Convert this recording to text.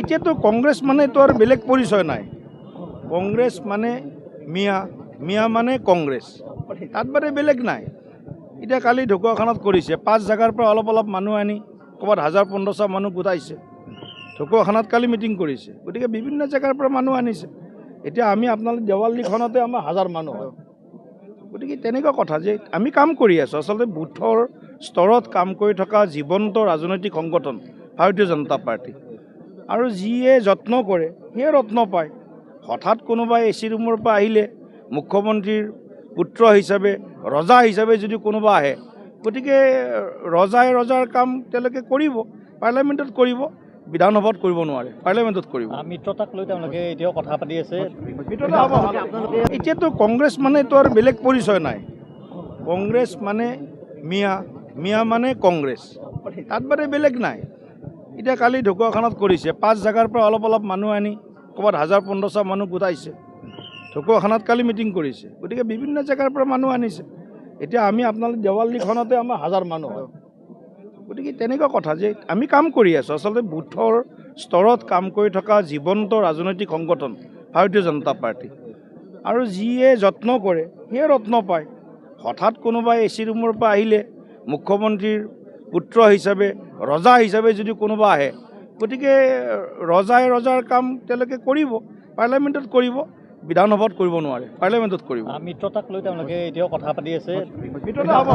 এতিয়াতো কংগ্ৰেছ মানেতো আৰু বেলেগ পৰিচয় নাই। কংগ্ৰেছ মানে মিয়া মিয়া মানে কংগ্ৰেছ। তাত বাদে বেলেগ নাই। এতিয়া কালি ঢকুৱাখানাত কৰিছে। পাঁচ জেগাৰ পৰা অলপ অলপ মানুহ আনি ক'ৰবাত হাজাৰ পোন্ধৰশ মানুহ গোটাইছে। ঢকুৱাখানাত কালি মিটিং কৰিছে। গতিকে বিভিন্ন জেগাৰ পৰা মানুহ আনিছে। এতিয়া আমি আপোনালোক দেৱালীখনতে আমাৰ হাজাৰ মানুহ হয়। গতিকে তেনেকুৱা কথা যে আমি কাম কৰি আছোঁ। আচলতে বুথৰ স্তৰত কাম কৰি থকা জীৱন্ত ৰাজনৈতিক সংগঠন ভাৰতীয় জনতা পাৰ্টী। আৰু যিয়ে যত্ন কৰে সিয়ে ৰত্ন পায়। হঠাৎ কোনোবাই এ চি ৰুমৰ পৰা আহিলে মুখ্যমন্ত্ৰীৰ পুত্ৰ হিচাপে ৰজা হিচাপে যদি কোনোবা আহে গতিকে ৰজাই ৰজাৰ কাম তেওঁলোকে কৰিব পাৰ্লিয়ামেণ্টত কৰিব বিধানসভাত কৰিব নোৱাৰে পাৰ্লিয়ামেণ্টত কৰিব। মিত্ৰতাক লৈ তেওঁলোকে এতিয়াও কথা পাতি আছে। এতিয়াতো কংগ্ৰেছ মানেতো আৰু বেলেগ পৰিচয় নাই। কংগ্ৰেছ মানে মিয়া মিয়া মানে কংগ্ৰেছ। তাত বাদে বেলেগ নাই। এতিয়া কালি ঢকুৱাখানাত কৰিছে। পাঁচ জেগাৰ পৰা অলপ অলপ মানুহ আনি ক'ৰবাত হাজাৰ পোন্ধৰশ মানুহ গোটাইছে। ঢকুৱাখানাত কালি মিটিং কৰিছে। গতিকে বিভিন্ন জেগাৰ পৰা মানুহ আনিছে। এতিয়া আমি আপোনালোক দেৱালীখনতে আমাৰ হাজাৰ মানুহ হয়। গতিকে তেনেকুৱা কথা যে আমি কাম কৰি আছোঁ। আচলতে বুথৰ স্তৰত কাম কৰি থকা জীৱন্ত ৰাজনৈতিক সংগঠন ভাৰতীয় জনতা পাৰ্টী। আৰু যিয়ে যত্ন কৰে সিয়ে ৰত্ন পায়। হঠাৎ কোনোবাই এ চি ৰুমৰ পৰা আহিলে মুখ্যমন্ত্ৰীৰ পুত্ৰ হিচাপে ৰজা হিচাপে যদি কোনোবা আহে গতিকে ৰজাই ৰজাৰ কাম তেওঁলোকে কৰিব পাৰ্লিয়ামেণ্টত কৰিব বিধানসভাত কৰিব নোৱাৰে পাৰ্লিয়ামেণ্টত কৰিব মিত্ৰতাক লৈ তেওঁলোকে এতিয়াও কথা পাতি আছে মিত্ৰতা হ'ব।